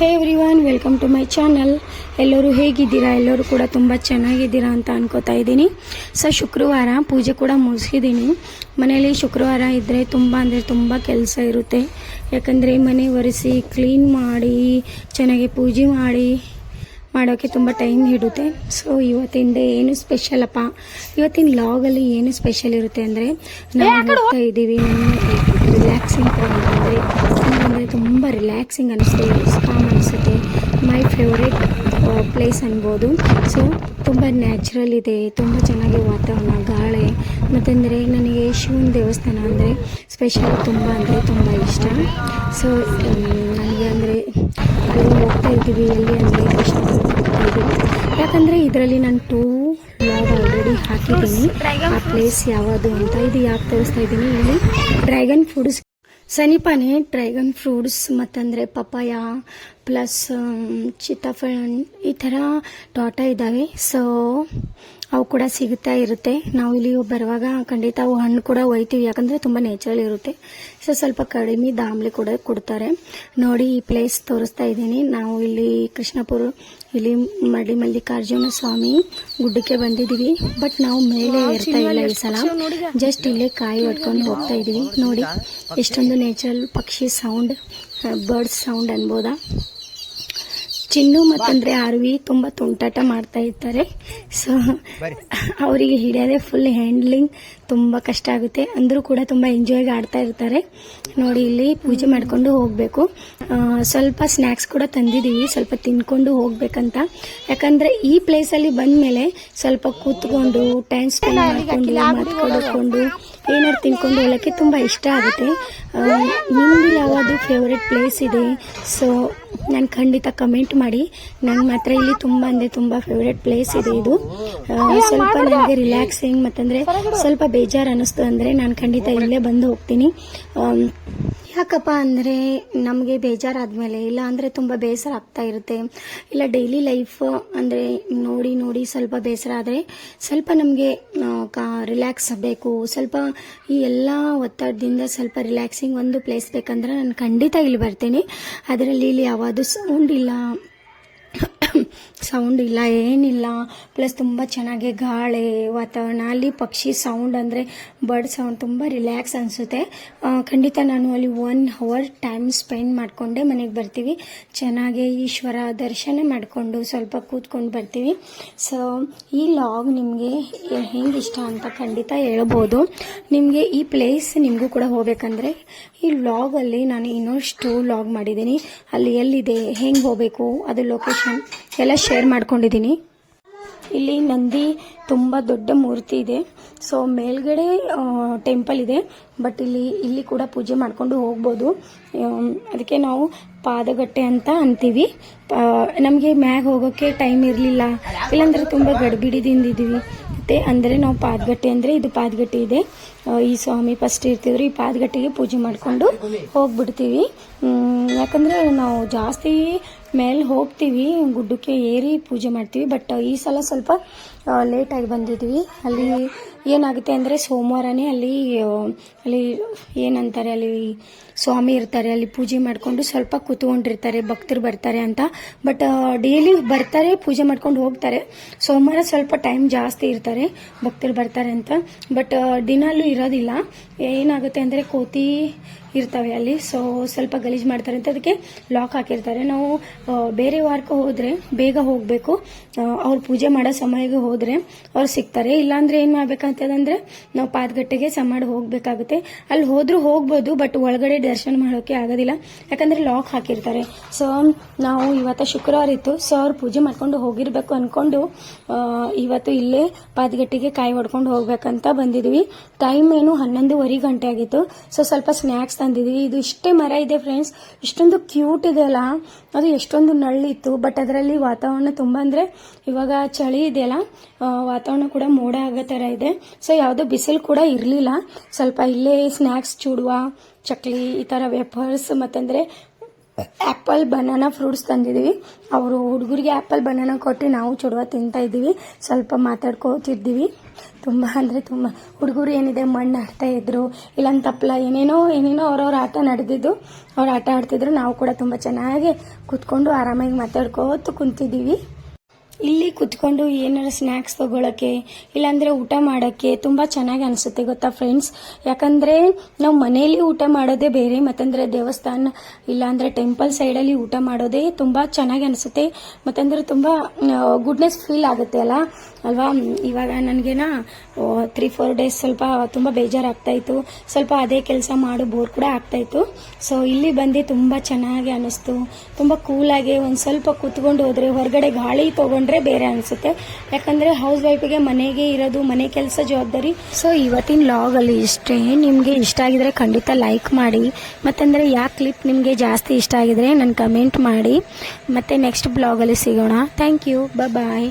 Hey everyone welcome to my channel ಎಲ್ಲರೂ ಹೇಗಿದ್ದೀರಾ? ಎಲ್ಲರೂ ಕೂಡ ತುಂಬ ಚೆನ್ನಾಗಿದ್ದೀರಾ ಅಂತ ಅನ್ಕೋತಾ ಇದ್ದೀನಿ. ಸೊ, ಶುಕ್ರವಾರ ಪೂಜೆ ಕೂಡ ಮುಗಿಸಿದ್ದೀನಿ. ಮನೆಯಲ್ಲಿ ಶುಕ್ರವಾರ ಇದ್ದರೆ ತುಂಬ ಅಂದರೆ ತುಂಬ ಕೆಲಸ ಇರುತ್ತೆ. ಯಾಕಂದರೆ ಮನೆ ಒರೆಸಿ ಕ್ಲೀನ್ ಮಾಡಿ, ಚೆನ್ನಾಗಿ ಪೂಜೆ ಮಾಡಿ ಮಾಡೋಕ್ಕೆ ತುಂಬ ಟೈಮ್ ಹಿಡುತ್ತೆ. ಸೊ ಇವತ್ತಿಂದ ಏನು ಸ್ಪೆಷಲ್ ಅಪ್ಪ? ಇವತ್ತಿನ ಲಾಗಲ್ಲಿ ಏನು ಸ್ಪೆಷಲ್ ಇರುತ್ತೆ ಅಂದರೆ ನಾವು ಹೋಗ್ತಾ ಇದ್ದೀವಿ ರಿಲ್ಯಾಕ್ಸಿಂಗ್ ಅಂದರೆ ಅಂದರೆ ತುಂಬ ರಿಲ್ಯಾಕ್ಸಿಂಗ್ ಅನಿಸುತ್ತೆ ಸ್ಕಾಮ್ ಅನಿಸುತ್ತೆ. ಮೈ ಫೇವ್ರೆಟ್ ಪ್ಲೇಸ್ ಅನ್ಬೋದು. ಸೊ ತುಂಬ ನ್ಯಾಚುರಲ್ ಇದೆ ತುಂಬ ಚೆನ್ನಾಗಿ ವಾತಾವರಣ ಗಾಳಿ. ಮತ್ತಂದರೆ ನನಗೆ ಶಿವನ ದೇವಸ್ಥಾನ ಅಂದರೆ ಸ್ಪೆಷಲ್ ತುಂಬ ಅಂದರೆ ತುಂಬ ಇಷ್ಟ. ಸೊ ನನಗೆ ಅಂದರೆ ಅಲ್ಲಿ ಹೋಗ್ತಾ ಇದ್ದೀವಿ ಎಲ್ಲಿ ಅಂದರೆ ಕೃಷ್ಣಪುರ ಹೋಗ್ತಾ ಯಾಕಂದರೆ ಇದರಲ್ಲಿ ನಾನು ಟೂ ಲಾಗ್ ಆಲ್ರೆಡಿ ಹಾಕಿದ್ದೀನಿ. ಆ ಪ್ಲೇಸ್ ಯಾವುದು ಅಂತ ಇದು ಯಾಕೆ ತೋರಿಸ್ತಾ ಇದ್ದೀನಿ. ಇಲ್ಲಿ ಡ್ರ್ಯಾಗನ್ ಫ್ರೂಟ್ಸ್ ಸನಿಪಾನೆ ಡ್ರ್ಯಾಗನ್ ಫ್ರೂಟ್ಸ್ ಮತ್ತಂದರೆ ಪಪಾಯ ಪ್ಲಸ್ ಚಿತ್ತಾಫಳ ಈ ಥರ ತೋಟ ಇದ್ದಾವೆ. ಸೊ ಅವು ಕೂಡ ಸಿಗುತ್ತಾ ಇರುತ್ತೆ. ನಾವು ಇಲ್ಲಿ ಬರುವಾಗ ಖಂಡಿತ ಅವು ಹಣ್ಣು ಕೂಡ ಒಯ್ತೀವಿ. ಯಾಕಂದರೆ ತುಂಬ ನೇಚರಲ್ ಇರುತ್ತೆ. ಸೊ ಸ್ವಲ್ಪ ಕಡಿಮೆ ದಾಮ್ಲಿ ಕೂಡ ಕೊಡ್ತಾರೆ. ನೋಡಿ ಈ ಪ್ಲೇಸ್ ತೋರಿಸ್ತಾ ಇದ್ದೀನಿ. ನಾವು ಇಲ್ಲಿ ಕೃಷ್ಣಪುರ ಇಲ್ಲಿ ಮಡಿ ಮಲ್ಲಿಕಾರ್ಜುನ ಸ್ವಾಮಿ ಗುಡ್ಡಕ್ಕೆ ಬಂದಿದ್ದೀವಿ. ಬಟ್ ನಾವು ಮೇಲೆ ಇರ್ತಾ ಇಲ್ಲ ಈ ಸಲ. ಜಸ್ಟ್ ಇಲ್ಲೇ ಕಾಯಿ ಹೊಡ್ಕೊಂಡು ಹೋಗ್ತಾ ಇದ್ದೀವಿ. ನೋಡಿ ಎಷ್ಟೊಂದು ನೇಚರಲ್ ಪಕ್ಷಿ ಸೌಂಡ್ ಬರ್ಡ್ಸ್ ಸೌಂಡ್ ಅನ್ಬೋದಾ? ಚಿನ್ನು ಮತ್ತಂದ್ರೆ ಅರ್ವಿ ತುಂಬಾ ತುಂಟಾಟ ಮಾಡ್ತಾ ಇರ್ತಾರೆ. ಸೊ ಅವರಿಗೆ ಹಿಡಿಯೋದೇ ಫುಲ್ ಹ್ಯಾಂಡ್ಲಿಂಗ್ ತುಂಬಾ ಕಷ್ಟ ಆಗುತ್ತೆ. ಅಂದ್ರೂ ಕೂಡ ತುಂಬಾ ಎಂಜಾಯ್ ಆಡ್ತಾ ಇರ್ತಾರೆ. ನೋಡಿ ಇಲ್ಲಿ ಪೂಜೆ ಮಾಡ್ಕೊಂಡು ಹೋಗ್ಬೇಕು. ಸ್ವಲ್ಪ ಸ್ನ್ಯಾಕ್ಸ್ ಕೂಡ ತಂದಿದೀವಿ ಸ್ವಲ್ಪ ತಿನ್ಕೊಂಡು ಹೋಗ್ಬೇಕಂತ. ಯಾಕಂದ್ರೆ ಈ ಪ್ಲೇಸ್ ಅಲ್ಲಿ ಬಂದ್ಮೇಲೆ ಸ್ವಲ್ಪ ಕೂತ್ಕೊಂಡು ಟೈಮ್ ಸ್ಪೆಂಡ್ ಮಾಡ್ಕೊಂಡು ಮಾತಾಡ್ಕೊಂಡು ಏನಾದ್ರು ತಿನ್ಕೊಂಡು ಹೋಗೋಕ್ಕೆ ತುಂಬಾ ಇಷ್ಟ ಆಗುತ್ತೆ. ನಿಮ್ದು ಯಾವುದು ಫೇವ್ರೆಟ್ ಪ್ಲೇಸ್ ಇದೆ? ಸೊ ನಾನು ಖಂಡಿತ ಕಮೆಂಟ್ ಮಾಡಿ. ನಂಗೆ ಮಾತ್ರ ಇಲ್ಲಿ ತುಂಬ ಅಂದರೆ ತುಂಬ ಫೇವ್ರೆಟ್ ಪ್ಲೇಸ್ ಇದೆ ಇದು. ಸ್ವಲ್ಪ ನನಗೆ ರಿಲ್ಯಾಕ್ಸಿಂಗ್ ಮತ್ತಂದರೆ ಸ್ವಲ್ಪ ಬೇಜಾರು ಅನ್ನಿಸ್ತು ಅಂದರೆ ನಾನು ಖಂಡಿತ ಇಲ್ಲೇ ಬಂದು ಹೋಗ್ತೀನಿ. ಯಾಕಪ್ಪ ಅಂದರೆ ನಮಗೆ ಬೇಜಾರಾದಮೇಲೆ, ಇಲ್ಲ ಅಂದರೆ ತುಂಬ ಬೇಸರ ಆಗ್ತಾ ಇರುತ್ತೆ. ಇಲ್ಲ ಡೈಲಿ ಲೈಫ್ ಅಂದರೆ ನೋಡಿ ನೋಡಿ ಸ್ವಲ್ಪ ಬೇಸರ ಆದರೆ ಸ್ವಲ್ಪ ನಮಗೆ ಕಾ ರಿಲ್ಯಾಕ್ಸ್ ಬೇಕು ಸ್ವಲ್ಪ ಈ ಎಲ್ಲ ಒತ್ತಡದಿಂದ ಸ್ವಲ್ಪ ರಿಲ್ಯಾಕ್ಸಿಂಗ್ ಒಂದು ಪ್ಲೇಸ್ ಬೇಕಂದ್ರೆ ನಾನು ಖಂಡಿತ ಇಲ್ಲಿ ಬರ್ತೀನಿ. ಅದರಲ್ಲಿ ಇಲ್ಲಿ ಯಾವುದು ಸೌಂಡ್ ಇಲ್ಲ. ಸೌಂಡ್ ಇಲ್ಲ, ಏನಿಲ್ಲ. ಪ್ಲಸ್ ತುಂಬ ಚೆನ್ನಾಗಿ ಗಾಳಿ, ವಾತಾವರಣ. ಅಲ್ಲಿ ಪಕ್ಷಿ ಸೌಂಡ್ ಅಂದರೆ ಬರ್ಡ್ ಸೌಂಡ್ ತುಂಬ ರಿಲ್ಯಾಕ್ಸ್ ಅನಿಸುತ್ತೆ. ಖಂಡಿತ ನಾನು ಅಲ್ಲಿ ಒನ್ ಅವರ್ ಟೈಮ್ ಸ್ಪೆಂಡ್ ಮಾಡಿಕೊಂಡೆ ಮನೆಗೆ ಬರ್ತೀವಿ. ಚೆನ್ನಾಗಿ ಈಶ್ವರ ದರ್ಶನ ಮಾಡಿಕೊಂಡು ಸ್ವಲ್ಪ ಕೂತ್ಕೊಂಡು ಬರ್ತೀವಿ. ಸೊ ಈ ಲಾಗ್ ನಿಮಗೆ ಹೆಂಗೆ ಇಷ್ಟ ಅಂತ ಖಂಡಿತ ಹೇಳ್ಬೋದು. ನಿಮಗೆ ಈ ಪ್ಲೇಸ್ ನಿಮಗೂ ಕೂಡ ಹೋಗ್ಬೇಕಂದ್ರೆ, ಈ ಲಾಗಲ್ಲಿ ನಾನು ಇನ್ನಷ್ಟು ಲಾಗ್ ಮಾಡಿದ್ದೀನಿ. ಅಲ್ಲಿ ಎಲ್ಲಿದೆ, ಹೆಂಗೆ ಹೋಗಬೇಕು ಅದು ಲೊಕೇಶನ್ ಎಲ್ಲ ಶೇರ್ ಮಾಡ್ಕೊಂಡಿದ್ದೀನಿ ಇಲ್ಲಿ ನಂದಿ ತುಂಬ ದೊಡ್ಡ ಮೂರ್ತಿ ಇದೆ. ಸೊ ಮೇಲ್ಗಡೆ ಟೆಂಪಲ್ ಇದೆ. ಬಟ್ ಇಲ್ಲಿ ಇಲ್ಲಿ ಕೂಡ ಪೂಜೆ ಮಾಡ್ಕೊಂಡು ಹೋಗ್ಬೋದು. ಅದಕ್ಕೆ ನಾವು ಪಾದಗಟ್ಟೆ ಅಂತ ಅಂತೀವಿ. ನಮಗೆ ಮ್ಯಾಗ ಹೋಗೋಕ್ಕೆ ಟೈಮ್ ಇರಲಿಲ್ಲ. ಇಲ್ಲಾಂದರೆ ತುಂಬ ಗಡಿಬಿಡಿದಿಂದ ಇದ್ದೀವಿ. ಮತ್ತೆ ಅಂದರೆ ನಾವು ಪಾದಗಟ್ಟೆ ಅಂದರೆ ಇದು ಪಾದಗಟ್ಟೆ ಇದೆ. ಈ ಸ್ವಾಮಿ ಫಸ್ಟ್ ಇರ್ತಿದ್ರು, ಈ ಪಾದಗಟ್ಟೆಗೆ ಪೂಜೆ ಮಾಡಿಕೊಂಡು ಹೋಗ್ಬಿಡ್ತೀವಿ. ಯಾಕಂದ್ರೆ ನಾವು ಜಾಸ್ತಿ ಮೇಲೆ ಹೋಗ್ತೀವಿ, ಗುಡ್ಡಕ್ಕೆ ಏರಿ ಪೂಜೆ ಮಾಡ್ತೀವಿ. ಬಟ್ ಈ ಸಲ ಸ್ವಲ್ಪ ಲೇಟಾಗಿ ಬಂದಿದ್ವಿ. ಅಲ್ಲಿ ಏನಾಗುತ್ತೆ ಅಂದರೆ ಸೋಮವಾರನೇ ಅಲ್ಲಿ ಅಲ್ಲಿ ಏನಂತಾರೆ, ಅಲ್ಲಿ ಸ್ವಾಮಿ ಇರ್ತಾರೆ, ಅಲ್ಲಿ ಪೂಜೆ ಮಾಡಿಕೊಂಡು ಸ್ವಲ್ಪ ಕೂತ್ಕೊಂಡಿರ್ತಾರೆ, ಭಕ್ತರು ಬರ್ತಾರೆ ಅಂತ. ಬಟ್ ಡೈಲಿ ಬರ್ತಾರೆ, ಪೂಜೆ ಮಾಡ್ಕೊಂಡು ಹೋಗ್ತಾರೆ. ಸೋಮವಾರ ಸ್ವಲ್ಪ ಟೈಮ್ ಜಾಸ್ತಿ ಇರ್ತಾರೆ, ಭಕ್ತರು ಬರ್ತಾರೆ ಅಂತ. ಬಟ್ ದಿನಾಲೂ ಇರೋದಿಲ್ಲ. ಏನಾಗುತ್ತೆ ಅಂದರೆ ಕೋತಿ ಇರ್ತವೆ ಅಲ್ಲಿ. ಸೊ ಸ್ವಲ್ಪ ಗಲೀಜು ಮಾಡ್ತಾರೆ ಅಂತ ಅದಕ್ಕೆ ಲಾಕ್ ಹಾಕಿರ್ತಾರೆ. ನಾವು ಬೇರೆ ವಾರಕ್ಕೆ ಹೋದರೆ ಬೇಗ ಹೋಗಬೇಕು. ಅವ್ರು ಪೂಜೆ ಮಾಡೋ ಸಮಯಕ್ಕೆ ಹೋದರೆ ಅವ್ರು ಸಿಗ್ತಾರೆ. ಇಲ್ಲಾಂದ್ರೆ ಏನು ಮಾಡ್ಬೇಕಂತಂದ್ರೆ ನಾವು ಪಾದಗಟ್ಟೆಗೆ ಸಮಾಡಿ ಹೋಗಬೇಕಾಗುತ್ತೆ. ಅಲ್ಲಿ ಹೋದರೂ ಹೋಗ್ಬೋದು ಬಟ್ ಒಳಗಡೆ ದರ್ಶನ ಮಾಡೋಕೆ ಆಗೋದಿಲ್ಲ. ಯಾಕಂದ್ರೆ ಲಾಕ್ ಹಾಕಿರ್ತಾರೆ. ಸೊ ನಾವು ಇವತ್ತು ಶುಕ್ರವಾರ ಇತ್ತು. ಸೊ ಅವ್ರು ಪೂಜೆ ಮಾಡ್ಕೊಂಡು ಹೋಗಿರಬೇಕು ಅನ್ಕೊಂಡು ಇವತ್ತು ಇಲ್ಲೇ ಪಾದಗಟ್ಟೆಗೆ ಕಾಯಿ ಹೊಡ್ಕೊಂಡು ಹೋಗ್ಬೇಕಂತ ಬಂದಿದ್ವಿ. ಟೈಮ್ ಏನು ಹನ್ನೊಂದುವರೆ ಗಂಟೆ ಆಗಿತ್ತು. ಸೊ ಸ್ವಲ್ಪ ಸ್ನ್ಯಾಕ್ಸ್ ತಂದಿದ್ವಿ ಇದು ಇಷ್ಟೇ ಮರ ಇದೆ ಫ್ರೆಂಡ್ಸ್ ಇಷ್ಟೊಂದು ಕ್ಯೂಟ್ ಇದೆ ಅಲ್ಲ? ಅದು ಎಷ್ಟೊಂದು ನಳ್ಳಿತ್ತು ಬಟ್ ಅದರಲ್ಲಿ ವಾತಾವರಣ ತುಂಬ ಅಂದರೆ ಇವಾಗ ಚಳಿ ಇದೆ ಅಲ್ಲ? ವಾತಾವರಣ ಕೂಡ ಮೋಡ ಆಗೋ ಥರ ಇದೆ. ಸೊ ಯಾವುದೋ ಬಿಸಿಲು ಕೂಡ ಇರಲಿಲ್ಲ. ಸ್ವಲ್ಪ ಇಲ್ಲೇ ಸ್ನ್ಯಾಕ್ಸ್ ಚೂಡುವ, ಚಕ್ಲಿ, ಈ ಥರ ವೆಫರ್ಸ್ ಮತ್ತಂದರೆ ಆ್ಯಪಲ್ ಬನಾನಾ ಫ್ರೂಟ್ಸ್ ತಂದಿದ್ದೀವಿ ಅವರು ಹುಡುಗರಿಗೆ ಆ್ಯಪಲ್ ಬನಾನಾ ಕೊಟ್ಟು ನಾವು ಚುಡುವ ತಿಂತಾ ಇದ್ದೀವಿ. ಸ್ವಲ್ಪ ಮಾತಾಡ್ಕೋತಿದ್ದೀವಿ. ತುಂಬ ಅಂದರೆ ತುಂಬ. ಹುಡುಗರು ಏನಿದೆ, ಮಣ್ಣು ಆಡ್ತಾ ಇದ್ರು ಇಲ್ಲಂತ ತಪ್ಪಲ ಏನೇನೋ ಏನೇನೋ ಅವ್ರವ್ರ ಆಟ ನಡೆದಿದ್ದು, ಅವ್ರು ಆಟ ಆಡ್ತಿದ್ರು, ನಾವು ಕೂಡ ತುಂಬ ಚೆನ್ನಾಗಿ ಕೂತ್ಕೊಂಡು ಆರಾಮಾಗಿ ಮಾತಾಡ್ಕೋತ ಕುಂತಿದ್ದೀವಿ. ಇಲ್ಲಿ ಕುತ್ಕೊಂಡು ಏನಾರ ಸ್ನ್ಯಾಕ್ಸ್ ತಗೊಳಕ್ಕೆ, ಇಲ್ಲಾಂದ್ರೆ ಊಟ ಮಾಡೋಕ್ಕೆ ತುಂಬ ಚೆನ್ನಾಗಿ ಅನಿಸುತ್ತೆ ಗೊತ್ತಾ ಫ್ರೆಂಡ್ಸ್ ಯಾಕಂದರೆ ನಾವು ಮನೆಯಲ್ಲಿ ಊಟ ಮಾಡೋದೇ ಬೇರೆ, ಮತ್ತಂದರೆ ದೇವಸ್ಥಾನ ಇಲ್ಲಾಂದರೆ ಟೆಂಪಲ್ ಸೈಡಲ್ಲಿ ಊಟ ಮಾಡೋದೇ ತುಂಬ ಚೆನ್ನಾಗಿ ಅನಿಸುತ್ತೆ, ಮತ್ತಂದರೆ ತುಂಬ ಗುಡ್ನೆಸ್ ಫೀಲ್ ಆಗುತ್ತೆ ಅಲ್ಲ? ಅಲ್ವಾ? ಇವಾಗ ನನಗೇನ ತ್ರೀ ಫೋರ್ ಡೇಸ್ ಸ್ವಲ್ಪ ತುಂಬ ಬೇಜಾರಾಗ್ತಾಯಿತ್ತು ಸ್ವಲ್ಪ ಅದೇ ಕೆಲಸ ಮಾಡು ಬೋರ್ ಕೂಡ ಆಗ್ತಾಯಿತ್ತು ಸೊ ಇಲ್ಲಿ ಬಂದು ತುಂಬ ಚೆನ್ನಾಗಿ ಅನ್ನಿಸ್ತು ತುಂಬ ಕೂಲಾಗಿ ಒಂದು ಸ್ವಲ್ಪ ಕೂತ್ಕೊಂಡು ಹೋದರೆ, ಹೊರಗಡೆ ಗಾಳಿ ತೊಗೊಂಡ್ರೆ ಬೇರೆ ಅನಿಸುತ್ತೆ. ಯಾಕಂದರೆ ಹೌಸ್ ವೈಫಿಗೆ ಮನೆಗೆ ಇರೋದು, ಮನೆ ಕೆಲಸ ಜವಾಬ್ದಾರಿ. ಸೊ ಇವತ್ತಿನ ಲಾಗಲ್ಲಿ ಇಷ್ಟೇ. ನಿಮಗೆ ಇಷ್ಟ ಆಗಿದ್ರೆ ಖಂಡಿತ ಲೈಕ್ ಮಾಡಿ. ಮತ್ತಂದರೆ ಯಾವ ಕ್ಲಿಪ್ ನಿಮಗೆ ಜಾಸ್ತಿ ಇಷ್ಟ ಆಗಿದ್ರೆ ನನ್ನ ಕಮೆಂಟ್ ಮಾಡಿ. ಮತ್ತು ನೆಕ್ಸ್ಟ್ ಬ್ಲಾಗಲ್ಲಿ ಸಿಗೋಣ. Thank you bye